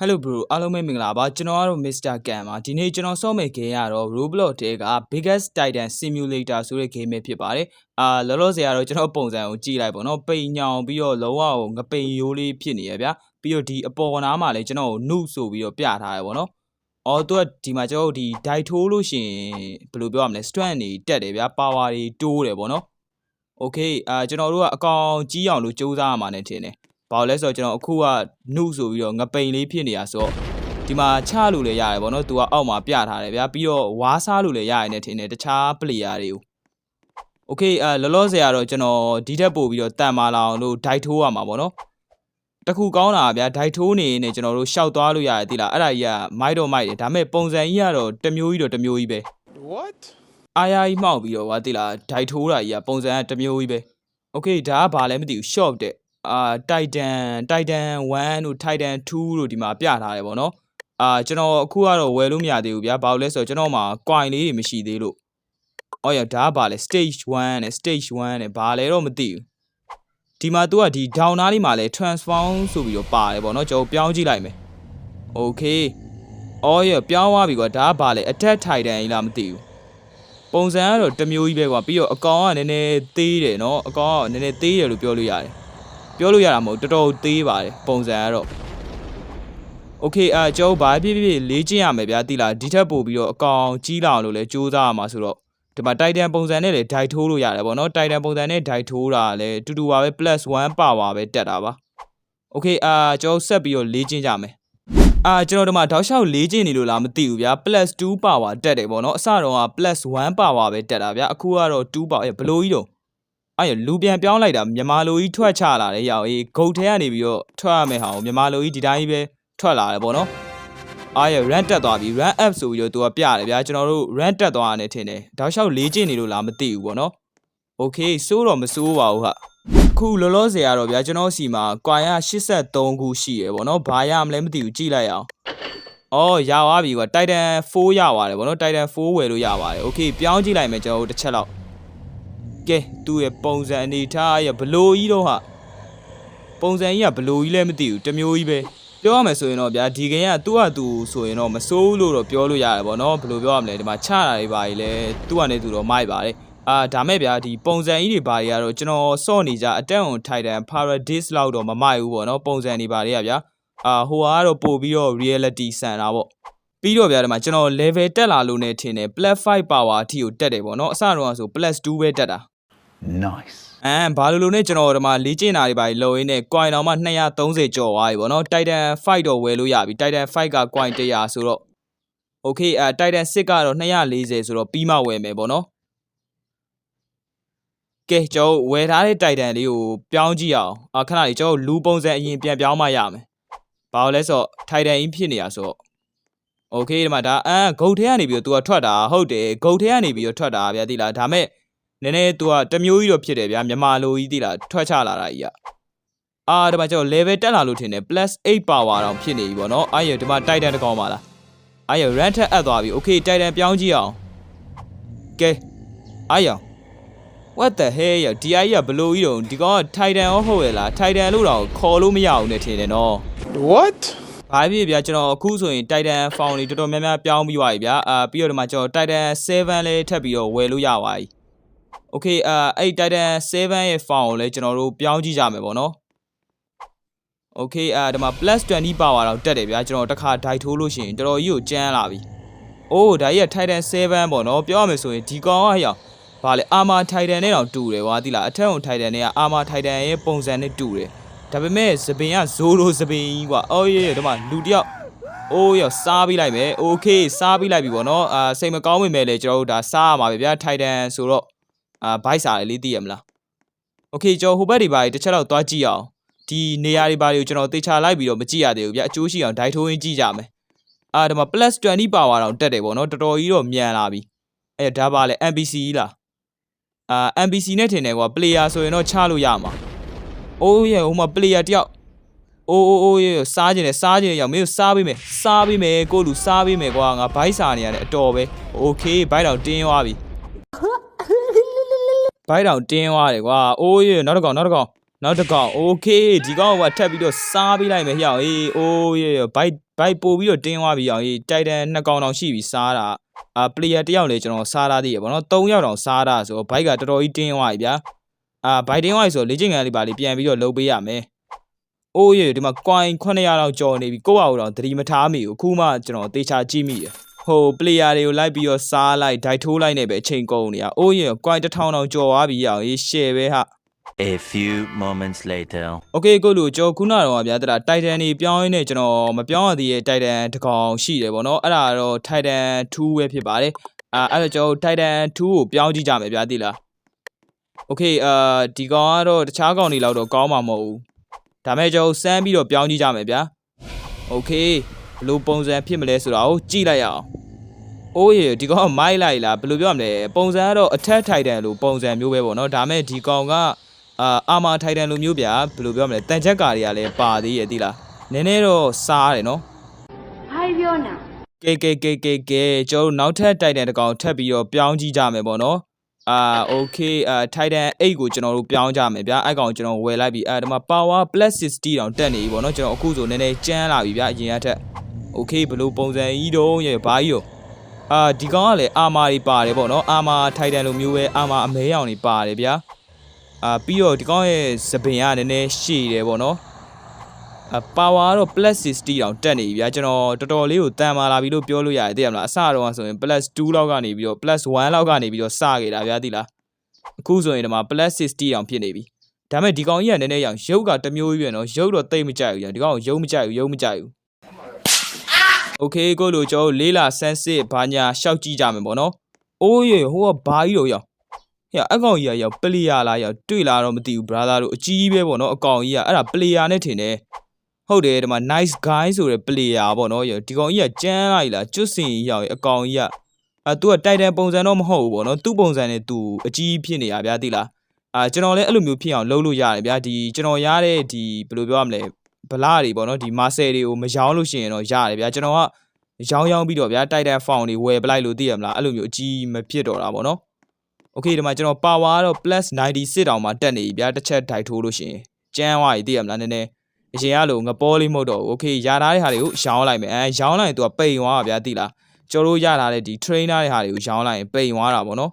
Hello bro အားလုံးပဲမင်္ဂလာပါကျွန်တော်ကတော့ Mr. Gan ပါဒီနေ့ကျွန်တော်ဆော့မဲ့ game ကတော့ Roblox တဲက Biggest Titan Simulator ဆိုတဲ့ game ပဲဖြစ်ပါတယ်အာလောလောဆယ်ကတော့ကျွန်တော်ပုံစံကိုကြည့်လိုက်ပေါ့နော်ပိန်ညောင်ပြီးတော့လုံးဝကိုငပိန်ရိုးလေးဖြစ်နေရဗျာပြီးတော့ဒီအပေါ်နားမှာလည်းကျွန်တော်ကို noob ဆိုပြီးတော့ပြထားရပေါ့နော်အော်သူကဒီမှာကျွန်တော်တို့ဒီ die ထိုးလို့ရှိရင်ဘယ်လိုပြောရမလဲ strength တွေတက်တယ်ဗျာ power တွေတိုးတယ်ပေါ့နော် okay အာကျွန်တော်တို့ကအကောင်ကြီးအောင်လို့စူးစမ်းရမှာနဲ့ထင်တယ် ဘာလို့လဲဆိုတော့ကျွန်တော်အခုကနှုတ်ဆိုပြီးတော့ငပိန်လေးဖြစ်နေတာဆိုတော့ဒီမှာချလို့လည်းရတယ်ဗောနော်သူကအောက်မှာပြထားတယ်ဗျာပြီးတော့ဝါးစားလို့လည်းရတယ်နဲ့ထင်တယ်တခြား player တွေကို okay အဲလောလောဆယ်ကတော့ကျွန်တော်ဒီထက်ပို့ပြီးတော့တန်မာလာအောင်လို့ဒိုက်ထိုးရမှာဗောနော်တခုကောင်းတာဗျာဒိုက်ထိုးနေနေကျွန်တော်တို့ရှောက်သွားလို့ရတယ်တိလားအဲ့ဒါကြီးကမိုက်တော့မိုက်တယ်ဒါပေမဲ့ပုံစံကြီးကတော့တစ်မျိုးကြီးတော့တစ်မျိုးကြီးပဲ what အာယာကြီးမှောက်ပြီးတော့ဗျာတိလားဒိုက်ထိုးတာကြီးကပုံစံကတစ်မျိုးကြီးပဲ okay ဒါကဘာလဲမသိဘူး short တဲ့ အာတိုက်တန်တိုက်တန်1တို့တိုက်တန်2တို့ဒီမှာပြထားတယ်ဗောနော်အာကျွန်တော်အခုကတော့ဝယ်လို့မရသေးဘူးဗျာဘာလို့လဲဆိုတော့ကျွန်တော်မှာ coin လေးတွေမရှိသေးလို့အော်ရဒါကဘာလဲ stage 1နဲ့ stage 1နဲ့ဘာလဲတော့မသိဘူးဒီမှာ तू ကဒီ down နားလေးမှာလဲ transform ဆိုပြီးတော့ပါတယ်ဗောနော်ကျွန်တော်ပြောင်းကြည့်လိုက်မယ် okay အော်ရပြောင်းသွားပြီကွာဒါကဘာလဲ attack titan ကြီးလားမသိဘူးပုံစံကတော့တစ်မျိုးကြီးပဲကွာပြီးတော့အကောင်ကနည်းနည်းသေးတယ်နော်အကောင်ကနည်းနည်းသေးတယ်လို့ပြောလို့ရတယ် ပြောလို့ရတာမဟုတ်တော်တော်သေးပါတယ်ပုံစံကတော့โอเคအာကျွန်တော်ဘာဖြစ်ဖြစ်ဖြစ်လေးကျင့်ရမယ်ဗျာတိလားဒီထက်ပိုပြီးတော့အကောင်ကြီးလာအောင်လို့လဲစူးစမ်းရမှာဆိုတော့ဒီမှာတိုက်တန်ပုံစံနဲ့လေဒိုက်ထိုးလို့ရတယ်ဗောနော်တိုက်တန်ပုံစံနဲ့ဒိုက်ထိုးတာလဲတူတူပါပဲ +1 ပါပါပဲတက်တာပါโอเคအာကျွန်တော်ဆက်ပြီးတော့လေးကျင့်ကြမယ် အာကျွန်တော်တို့မှတောက်လျှောက်လေးကျင်နေလို့လားမသိဘူးဗျာ +2 power တက်တယ်ပေါ့နော်အစတော့က +1 power ပဲတက်တာဗျာအခုကတော့2 power ဘလို့ကြီးတော့ အဲ့ရလူပြန်ပြောင်းလိုက်တာမြန်မာလူကြီးထွက်ချလာတယ်ရောက်အေးဂုတ်ထဲကနေပြီးတော့ထွက်ရမယ်ဟာကိုမြန်မာလူကြီးဒီတိုင်းကြီးပဲထွက်လာတယ်ပေါ့နော်အားရ run တက်သွားပြီ run up ဆိုပြီးတော့သူကပြတယ်ဗျာကျွန်တော်တို့ run တက်သွားရတယ်ထင်တယ်တောက်လျှောက်လေးကျင်နေလို့လားမသိဘူးပေါ့နော် okay စိုးတော့မစိုးပါဘူးဟာခုလောလောဆယ်ကတော့ဗျာကျွန်တော်စီမှာကွာရ83ခုရှိရယ်ဗောနော်ဘာရမလဲမသိဘူးကြည့်လိုက်အောင်။အော်ရသွားပြီကွာ Titan 4ရပါတယ်ဗောနော် Titan 4ဝယ်လို့ရပါတယ်။ Okay ပြောင်းကြည့်လိုက်မယ်ကျွန်တော်တို့တစ်ချက်လောက်။ ကဲသူ့ရဲ့ပုံစံအနေထားရဘလို့ကြီးတော့ဟာပုံစံကြီးကဘလို့ကြီးလဲမသိဘူးတစ်မျိုးကြီးပဲပြောရမယ်ဆိုရင်တော့ဗျာဒီကင်ကသူ့ဟာသူဆိုရင်တော့မစိုးဘူးလို့တော့ပြောလို့ရတယ်ဗောနော်ဘယ်လိုပြောရမလဲဒီမှာချတာတွေပါကြီးလဲသူ့ဟာနဲ့သူတော့မိုက်ပါတယ်အာဒါမဲ့ဗျာဒီပုံစံကြီးတွေဘာတွေကတော့ကျွန်တော်စော့နေကြအတက်အောင်ထိုက်တန် paradise လောက်တော့မမိုက်ဘူးပေါ့နော်ပုံစံတွေဘာတွေကဗျာအာဟိုကတော့ပို့ပြီးတော့ reality ဆန်တာပေါ့ပြီးတော့ဗျာဒီမှာကျွန်တော် level တက်လာလို့နေထင်တယ် plus 5 power အထိကိုတက်တယ်ပေါ့နော်အစတော့ဆို plus 2ပဲတက်တာ nice အမ်ဘာလိုလိုနဲ့ကျွန်တော်တို့မှာလေ့ကျင့်တာတွေပါလုံရင်းနဲ့ coin တော့မှ230ကျော်သွားပြီဗောနော် Titan 5တော့ဝယ်လို့ရပြီ Titan 5က coin 100ဆိုတော့ okay အဲ Titan 6ကတော့240ဆိုတော့ပြီးမှဝယ်မယ်ဗောနော်ကဲကျွန်တော်ဝယ်ထားတဲ့ Titan လေးကိုပြောင်းကြည့်အောင်အခဏလေးကျွန်တော်လူပုံစံအရင်ပြန်ပြောင်းမှရမယ်ဘာလို့လဲဆိုတော့ Titan ကြီးဖြစ်နေတာဆိုတော့ okay ဒီမှာဒါအမ်ဂုတ်ထဲကနေပြီးတော့ तू ကထွက်တာဟုတ်တယ်ဂုတ်ထဲကနေပြီးတော့ထွက်တာဗျာတိလားဒါမဲ့ နည်းနည်းသူကတမျိုးကြီးတော့ဖြစ်တယ်ဗျာမြန်မာလိုကြီးသိလားထွက်ချလာတာကြီးอ่ะအာဒီမှာကျွန်တော် level တက်လာလို့ထင်တယ် plus 8 power တောင်ဖြစ်နေပြီပေါ့နော်အာရဒီမှာ titan တကောင်ပါလားအာရ rank ထက်အပ်သွားပြီ okay titan ပြောင်းကြည့်အောင်ကဲအာရ what the hell ရဒီအိုင်ကဘလို့ကြီးတော့ဒီကောင်က titan ရောဟုတ်ရလား titan လို့တော့ခေါ်လို့မရဘူးနဲ့ထင်တယ်နော် what ဘာဖြစ်ဗျာကျွန်တော်အခုဆိုရင် Titan Foundry တော်တော်များများပြောင်းပြီးသွားပြီဗျာအာပြီးတော့ဒီမှာကျွန်တော် Titan 7လည်းထပ်ပြီးတော့ဝယ်လို့ရပါပြီ Okay အာအဲ့ Titan 7ရဲ့ Found ကိုလည်းကျွန်တော်တို့ပြောင်းကြည့်ကြမယ်ပေါ့နော် Okay အာဒီမှာ plus 20 power တော့တက်တယ်ဗျာကျွန်တော်တစ်ခါ die ထိုးလို့ရှိရင်တော်တော်ကြီးကိုကျန်းလာပြီ။အိုးဒါကြီးက Titan 7ပေါ့နော်ပြောရမယ်ဆိုရင်ဒီကောင်ကဟဲ့ရောက်ဗာလေ Armor Titan နဲ့တော့တူတယ်ကွာတိလားအထက်အောင် Titan နဲ့က Armor Titan ရဲ့ပုံစံနဲ့တူတယ်။ဒါပေမဲ့သပင်က Zoro သပင်ကြီးကွာအော်ရေဒီမှာလူတစ်ယောက်အိုးရောစားပြီးလိုက်မယ်။ Okay စားပြီးလိုက်ပြီပေါ့နော်။အာစိတ်မကောင်းမိမဲ့လေကျွန်တော်တို့ဒါစားရမှာပဲဗျာ Titan ဆိုတော့ အာ byte စာလေးသိရမလား okay ကျွန်တော်ဟိုဘက်ဒီဘာတွေတစ်ချက်တော့သွားကြည့်အောင်ဒီနေရာတွေဘာတွေကိုကျွန်တော်သေချာလိုက်ပြီးတော့မကြည့်ရသေးဘူးဗျအကျိုးရှိအောင်ဒိုင်ထိုးရင်းကြည့်ကြမယ်အာဒါမှ plus 20 power တောင်တက်တယ်ပေါ့နော်တော်တော်ကြီးတော့မြန်လာပြီအဲ့ဒါပါလေ NPC လားအာ NPC နဲ့ထင်တယ်ကွာ player ဆိုရင်တော့ချလို့ရမှာအိုးရဲ့ဟိုမှာ player တယောက်အိုးအိုးအိုးရဲ့စားကျင်တယ်စားကျင်တယ်ရောက်မင်းတို့စားပေးမယ်စားပေးမယ်ကိုလူစားပေးမယ်ကွာငါဘိုက်စာနေရတယ်အတော်ပဲ okay ဘိုက်တော့တင်းသွားပြီ ဘိုက်တော့တင်းသွားတယ်ကွာအိုးရေနောက်တစ်ကောင်နောက်တစ်ကောင် နောက်တစ်ကောင်โอเคဒီကောင်ကထပ်ပြီးတော့စားပေးလိုက်မယ်ဟျောက်အေးအိုးရေဘိုက်ဘိုက်ပို့ပြီးတော့တင်းသွားပြီးအောင်အေးတိုက်တန်နှစ်ကောင်တောင်ရှိပြီစားတာအာပလေယာတစ်ယောက်လေကျွန်တော်စားရသေးရပါတော့၃ယောက်တောင်စားတာဆိုတော့ဘိုက်ကတော်တော်ကြီးတင်းသွားပြီဗျာအာဘိုက်တင်းသွားပြီဆိုတော့လေ့ကျင့်ခန်းလေးပါလေးပြန်ပြီးတော့လုပ်ပေးရမယ်အိုးရေဒီမှာ coin 900လောက်ကြော်နေပြီကိုယ့်ဟာကိုယ်တော့သတိမထားမိဘူးအခုမှကျွန်တော်တေချာကြည့်မိတယ် ဟို player တွေကိုလိုက်ပြီးတော့စားလိုက်ဒိုက်ထိုးလိုက်နဲ့ပဲအချိန်ကုန်နေတာအိုးရင်ကွိုင်းတစ်ထောင်တောင်ကြော်သွားပြီအောင်ရေရှယ်ပဲဟာ a few moments later okay ကိုလို့ကြော်ခုနတော့ဗျာတလား Titan နေပြောင်းရင်းနဲ့ကျွန်တော်မပြောင်းရသေးတဲ့ Titan တကောင်ရှိတယ်ဗောနော်အဲ့ဒါတော့ Titan 2ပဲဖြစ်ပါတယ်အာအဲ့တော့ကျွန်တော် Titan 2ကိုပြောင်းကြည့်ကြမယ်ဗျာသိလား okay အာဒီကောင်ကတော့တခြားကောင်တွေလောက်တော့ကောင်းမှာမဟုတ်ဘူးဒါမဲ့ကျွန်တော်စမ်းပြီးတော့ပြောင်းကြည့်ကြမယ်ဗျာ okay ဘယ်လိုပုံစံဖြစ်မလဲဆိုတာကိုကြည့်လိုက်ရအောင်အိုးရေဒီကောင်ကမိုက်လိုက်လားဘယ်လိုပြောရမလဲပုံစံကတော့အထက်ထိုင်တန်လို့ပုံစံမျိုးပဲပေါ့နော်ဒါမဲ့ဒီကောင်က အာအာမာထိုင်တန်လိုမျိုးဗျာဘယ်လိုပြောမလဲတန်ချက်ကာတွေကလည်းပါသေးရဲ့သိလားနည်းနည်းတော့စားတယ်နော် ဘာပြောနာ ကဲကဲကဲကဲကဲကျွန်တော်တို့နောက်ထပ်တိုင်တန်တစ်ကောင်ထပ်ပြီးတော့ပြောင်းကြည့်ကြမယ်ပေါ့နော်အာโอเคအာထိုင်တန်8ကိုကျွန်တော်တို့ပြောင်းကြမယ်ဗျာအဲ့ကောင်ကျွန်တော်ဝယ်လိုက်ပြီအဲ့ဒါမှ power plus 60တောင်တက်နေပြီပေါ့နော်ကျွန်တော်အခုဆိုနည်းနည်းကျန်းလာပြီဗျာအရင်ကထက် โอเคဘယ်လိုပုံစံကြီးတော့ရေဘာကြီးရောအာဒီကောင်ကလည်းအာမာတွေပါတယ်ပေါ့နော်အာမာထိုင်တန်လိုမျိုးပဲအာမာအမဲရောင်တွေပါတယ်ဗျာ အာပြီးတော့ဒီကောင်ရဲ့စပင်ကနည်းနည်းရှည်တယ်ပေါ့နော်အာပါဝါကတော့ plus 60တောင်တက်နေပြီဗျာကျွန်တော်တော်တော်လေးကိုတန်မာလာပြီလို့ပြောလို့ရတယ်သိရမလားအစတော့ဆိုရင် plus 2လောက်ကနေပြီးတော့ plus 1လောက်ကနေပြီးတော့စခဲ့တာဗျာသိလားအခုဆိုရင်ဒီမှာ plus 60တောင်ဖြစ်နေပြီဒါမဲ့ဒီကောင်ကြီးကနည်းနည်းရောင်ရုပ်ကတစ်မျိုးကြီးပဲနော်ရုပ်တော့တိတ်မကြိုက်ဘူးညာဒီကောင်ကိုရုပ်မကြိုက်ဘူးရုပ်မကြိုက်ဘူး โอเคကိုလိုကျွန်တော်တို့လေးလာဆန်းစစ်ဘာညာရှောက်ကြည့်ကြမယ်ပေါ့နော်အိုးရေဟိုကဘာကြီးတော့ရောင် ဟဲ့အကောင်ကြီးကရောက်ပလီယာလားရောက်တွေ့လာတော့မသိဘူး brother တို့အကြီးကြီးပဲပေါ့နော်အကောင်ကြီးကအဲ့ဒါပလီယာနဲ့ထင်တယ်ဟုတ်တယ်ဒီမှာ nice guy ဆိုတဲ့ပလီယာပေါ့နော်ဒီကောင်ကြီးကကျန်းလိုက်လားကျွတ်စင်ကြီးရောက်ရင်အကောင်ကြီးကအဲ तू ကတိုက်တန်ပုံစံတော့မဟုတ်ဘူးပေါ့နော်သူ့ပုံစံနဲ့ तू အကြီးဖြစ်နေရဗျာသိလားအာကျွန်တော်လည်းအဲ့လိုမျိုးဖြစ်အောင်လုပ်လို့ရတယ်ဗျာဒီကျွန်တော်ရတဲ့ဒီဘယ်လိုပြောရမလဲ ဗလာတွေပေါ့နော်ဒီမာဆယ်တွေကိုမရောင်းလို့ရှိရင်တော့ရတယ်ဗျာကျွန်တော်ကရောင်းရောင်းပြီးတော့ဗျာတိုက်တန်ဖောင်တွေဝယ်ပလိုက်လို့သိရမလားအဲ့လိုမျိုးအကြီးမဖြစ်တော့တာပေါ့နော် โอเคဒီမှာကျွန်တော် power ကတော့ +96 တောင်မှတက်နေပြီဗျာတစ်ချက်ဒိုက်ထိုးလို့ရှိရင်ကျန်းသွားပြီသိရမလားနည်းနည်းအရင်ကလိုငပေါ်လေးမဟုတ်တော့ဘူးโอเคရထားတဲ့ဟာတွေကိုရောင်းလိုက်မယ်အဲရောင်းလိုက်ရင် तू ကပိန်သွားတာဗျာသိလားကျွန်တော်တို့ရထားတဲ့ဒီ trainer တဲ့ဟာတွေကိုရောင်းလိုက်ရင်ပိန်သွားတာပေါ့နော်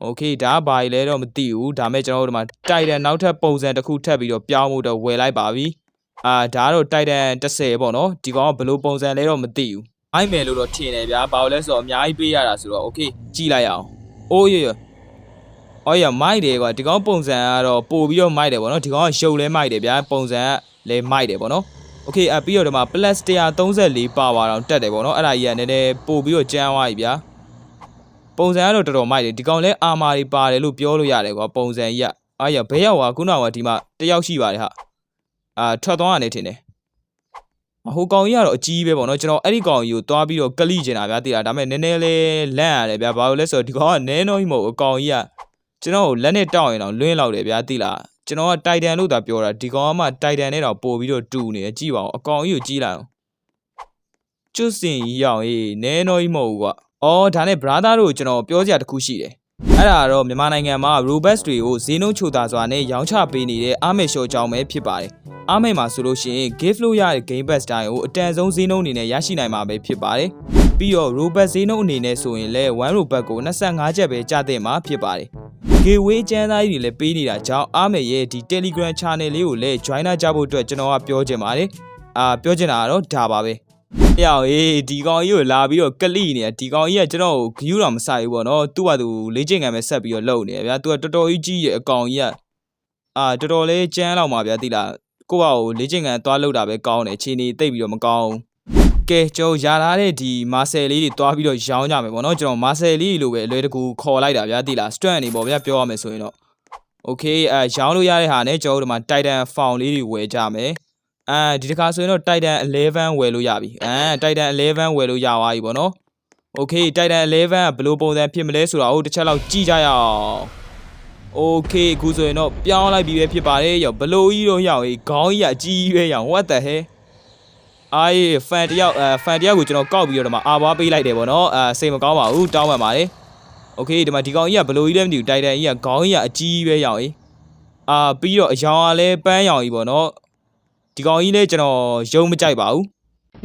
โอเคဒါကဘာကြီးလဲတော့မသိဘူးဒါမဲ့ကျွန်တော်တို့ဒီမှာ Titan နောက်ထပ်ပုံစံတစ်ခုထပ်ပြီးတော့ပြောင်းဖို့တော့ဝယ်လိုက်ပါပြီ အာဒါကတော့ Titan 10ပေါ့နော်ဒီကောင်ကဘယ်လိုပုံစံလဲတော့မသိဘူးအိုက်မယ်လို့တော့ထင်တယ်ဗျာဘာလို့လဲဆိုတော့အများကြီးပေးရတာဆိုတော့โอเคကြည့်လိုက်ရအောင် အိုးရရအော်ရမိုက်တယ်ကွာဒီကောင်ပုံစံကတော့ပို့ပြီးတော့မိုက်တယ်ဗောနော်ဒီကောင်ကရုပ်လဲမိုက်တယ်ဗျာပုံစံကလည်းမိုက်တယ်ဗောနော်โอเคအပြီးတော့ဒီမှာ plus 134ပါဝါတော့တက်တယ်ဗောနော်အဲ့ဒါကြီးကနည်းနည်းပို့ပြီးတော့ကျန်းသွားပြီဗျာပုံစံကတော့တော်တော်မိုက်တယ်ဒီကောင်လဲအာမာတွေပါတယ်လို့ပြောလို့ရတယ်ကွာပုံစံကြီးကအားရဘဲရောက်ကွာခုနကဒီမှာတယောက်ရှိပါတယ်ဟာ အာထွက်သွားရတယ်ထင်တယ်ဟိုကောင်ကြီးကတော့အကြီးပဲပေါ့နော်ကျွန်တော်အဲ့ဒီကောင်ကြီးကိုတွားပြီးတော့ကလိကျင်တာဗျာသိလားဒါပေမဲ့နည်းနည်းလေးလန့်ရတယ်ဗျာဘာလို့လဲဆိုတော့ဒီကောင်ကနည်းတော့ကြီးမဟုတ်ဘူးအကောင်ကြီးကကျွန်တော်ကိုလက်နဲ့တောက်ရင်တော့လွင်းလောက်တယ်ဗျာသိလားကျွန်တော်ကတိုက်တန်လို့သာပြောတာဒီကောင်ကမှတိုက်တန်နဲ့တော့ပို့ပြီးတော့တူနေတယ်ကြည့်ပါဦးအကောင်ကြီးကိုကြည့်လိုက်အောင်ကျွတ်စင်ကြီးရောက်ရေးနည်းတော့ကြီးမဟုတ်ဘူးကွာအော်ဒါနဲ့ brother တို့ကျွန်တော်ပြောစရာတစ်ခုရှိတယ် အဲ့ဒါတော့မြန်မာနိုင်ငံမှာ Robux တွေကိုဈေးနှုန်းချိုသာစွာနဲ့ရောင်းချပေးနေတဲ့အာမေရှော့ကြောင်းပဲဖြစ်ပါတယ်။အာမေမှာဆိုလို့ရှိရင် gift လို့ရတဲ့ game pass တိုင်းကိုအတန်ဆုံးဈေးနှုန်းအနေနဲ့ရရှိနိုင်မှာပဲဖြစ်ပါတယ်။ပြီးတော့ Robux ဈေးနှုန်းအနေနဲ့ဆိုရင်လည်း 1 Robux ကို25ကျပ်ပဲကျသင့်မှာဖြစ်ပါတယ်။ gateway ကျန်းသားကြီးတွေလည်းပေးနေတာကြောင့်အာမေရဲ့ဒီ Telegram channel လေးကိုလည်း joiner ကြဖို့အတွက်ကျွန်တော်ကပြောချင်ပါတယ်။အာပြောချင်တာကတော့ဒါပါပဲ။ ဟျောက်အေးဒီကောင်ကြီးကိုလာပြီးတော့ကလိနေတာဒီကောင်ကြီးကကျွန်တော်ကိုဂယူးတော်မဆိုင်ဘူးပေါ့နော်သူ့ဟာသူလေ့ကျင့်ခံပဲဆက်ပြီးတော့လုပ်နေတယ်ဗျာသူကတော်တော်ကြီးကြီးရဲ့အကောင်ကြီးကအာတော်တော်လေးကျန်းလောက်မှာဗျာသိလားကိုယ့်ဟာကိုလေ့ကျင့်ခံသွားလုပ်တာပဲကောင်းတယ်ခြေနေတိတ်ပြီးတော့မကောင်းဘူးကဲကျွန်တော်ရာထားတဲ့ဒီမာဆယ်လေးတွေသွားပြီးတော့ရောင်းကြမယ်ပေါ့နော်ကျွန်တော်မာဆယ်လေးလိုပဲအလွယ်တကူခေါ်လိုက်တာဗျာသိလား strand နေပေါ့ဗျာပြောရမယ်ဆိုရင်တော့ okay အဲရောင်းလို့ရတဲ့ဟာနဲ့ကျွန်တော်တို့ဒီမှာ Titan Found လေးတွေဝယ်ကြမယ် အဲဒီတစ်ခါဆိုရင်တော့ Titan 11ဝယ်လို့ရပြီအဲ Titan 11ဝယ်လို့ရသွားပြီပေါ့နော် okay Titan 11ကဘယ်လိုပုံစံဖြစ်မလဲဆိုတာဟိုတစ်ချက်လောက်ကြည့်ကြရအောင် okay အခုဆိုရင်တော့ပြောင်းလိုက်ပြီပဲဖြစ်ပါတယ်ရောဘလို့ကြီးတော့ရောက်ရေးခေါင်းကြီးကအကြီးကြီးပဲရော what the hell အာယေဖန်တယောက်အဲဖန်တယောက်ကိုကျွန်တော်ကောက်ပြီးတော့ဒီမှာအာဘွားပေးလိုက်တယ်ပေါ့နော်အဲစိတ်မကောင်းပါဘူးတောင်းပန်ပါတယ်โอเคဒီမှာဒီကောင်ကြီးကဘလို့ကြီးလဲမသိဘူးတိုင်တန်ကြီးကခေါင်းကြီးကအကြီးကြီးပဲရောက်ရေး အာပြီးတော့အယောင်ကလည်းပန်းရောင်ကြီးပေါ့နော် ဒီကောင်ကြီးနဲ့ကျွန်တော်ရုံမကြိုက်ပါဘူး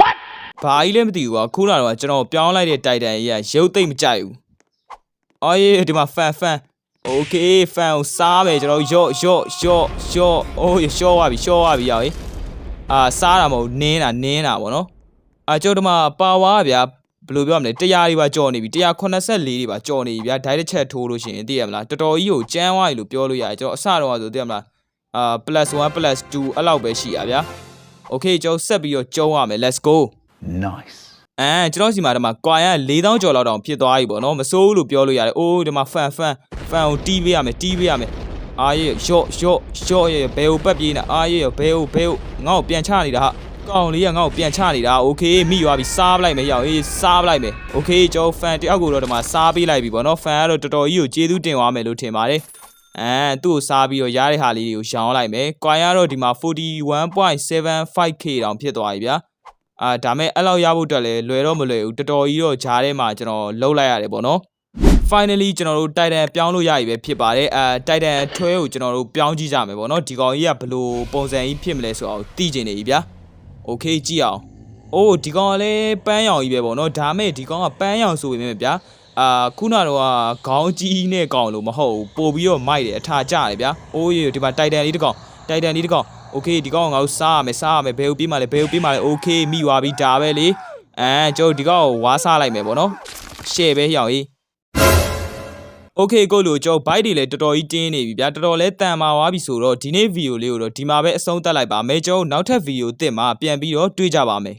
What ဘာကြီးလဲမသိဘူးကွာခုနကတော့ကျွန်တော်ပြောင်းလိုက်တဲ့ Titan ကြီးကရုပ်သိမ့်မကြိုက်ဘူးအော်ရေးဒီမှာ fan fan okay fan ကိုစားပဲကျွန်တော်ရော့ရော့ရော့ရော့အိုးရော့သွားပြီရော့သွားပြီရောက်ရေးအာစားတာမဟုတ်နင်းတာနင်းတာဗောနော်အာကျုပ်ဒီမှာပါဝါဗျာဘယ်လိုပြောမလဲ100တွေပါကြော်နေပြီ184တွေပါကြော်နေပြီဗျာဒိုက်တစ်ချက်ထိုးလို့ရှိရင်သိရမလားတော်တော်ကြီးကိုကြမ်းသွားပြီလို့ပြောလို့ရတယ်ကျွန်တော်အစတော့ဆိုသိရမလား အာ +1 +2 အဲ့လောက်ပဲရှိတာဗျာ Okay ကျွန်တော်ဆက်ပြီးတော့ကျုံးရမယ် Let's go Nice အဲကျွန်တော်စီမှာဒီမှာ coin က4000ကျော်လောက်တောင်ဖြစ်သွားပြီပေါ့နော်မစိုးဘူးလို့ပြောလို့ရတယ်။အိုးဒီမှာ fan fan fan ကိုတီးပေးရမယ်တီးပေးရမယ်။အာရေ short short short ရေဘဲကိုပတ်ပြေးနေအာရေဘဲကိုဘဲကိုငါ့ကိုပြန်ချနေတာဟာကောင်လေးကငါ့ကိုပြန်ချနေတာ။ Okay မိရွာပြီစားပလိုက်မယ်ရအောင်အေးစားပလိုက်မယ်။ Okay ကျွန်တော် fan တယောက်ကိုတော့ဒီမှာစားပေးလိုက်ပြီပေါ့နော်။ fan ကတော့တော်တော်ကြီးကိုကျေးဇူးတင်သွားမယ်လို့ထင်ပါတယ်။ အဲသူ့ကိုစားပြီးတော့ရတဲ့ဟာလေးတွေကိုရှောင်းလိုက်မယ်ကွာရတော့ဒီမှာ 41.75k တောင်ဖြစ်သွားပြီဗျာအာဒါမဲ့အဲ့လောက်ရဖို့အတွက်လည်းလွယ်တော့မလွယ်ဘူးတော်တော်ကြီးတော့ဂျားထဲမှာကျွန်တော်လှုပ်လိုက်ရတယ်ပေါ့နော် finally ကျွန်တော်တို့ Titan ပြောင်းလို့ရပြီပဲဖြစ်ပါတယ်အဲ Titan ထွဲကိုကျွန်တော်တို့ပြောင်းကြည့်ကြမယ်ပေါ့နော်ဒီကောင်ကြီးကဘယ်လိုပုံစံကြီးဖြစ်မလဲဆိုတော့သိကျင်နေပြီဗျာ okay ကြည့်အောင်အိုးဒီကောင်ကလည်းပန်းရောင်ကြီးပဲပေါ့နော်ဒါမဲ့ဒီကောင်ကပန်းရောင်ဆိုပေမဲ့ဗျာ အာခုနတော့ကခေါင်းကြီးနဲ့ကောင်လို့မဟုတ်ဘူးပို့ပြီးတော့မိုက်တယ်အထာကျတယ်ဗျာအိုးရေဒီမှာ Titan လေးတစ်ကောင် Titan လေးတစ်ကောင် โอเคဒီကောင်ကငါတို့စားရမယ်စားရမယ်ဘယ်ကိုပြေးမှလဲဘယ်ကိုပြေးမှလဲโอเคမိသွားပြီဒါပဲလေအဲကျွန်တော်ဒီကောင်ကိုဝါးစားလိုက်မယ်ပေါ့နော်ရှယ်ပဲဟျောင်းကြီးโอเคကိုလိုကျွန်တော်ဘိုက်တွေလည်းတော်တော်ကြီးတင်းနေပြီဗျာတော်တော်လဲတန်မာသွားပြီဆိုတော့ဒီနေ့ဗီဒီယိုလေးကိုတော့ဒီမှာပဲအဆုံးသတ်လိုက်ပါမယ်ကျွန်တော်နောက်ထပ်ဗီဒီယိုတစ်မှာပြန်ပြီးတော့တွေ့ကြပါမယ်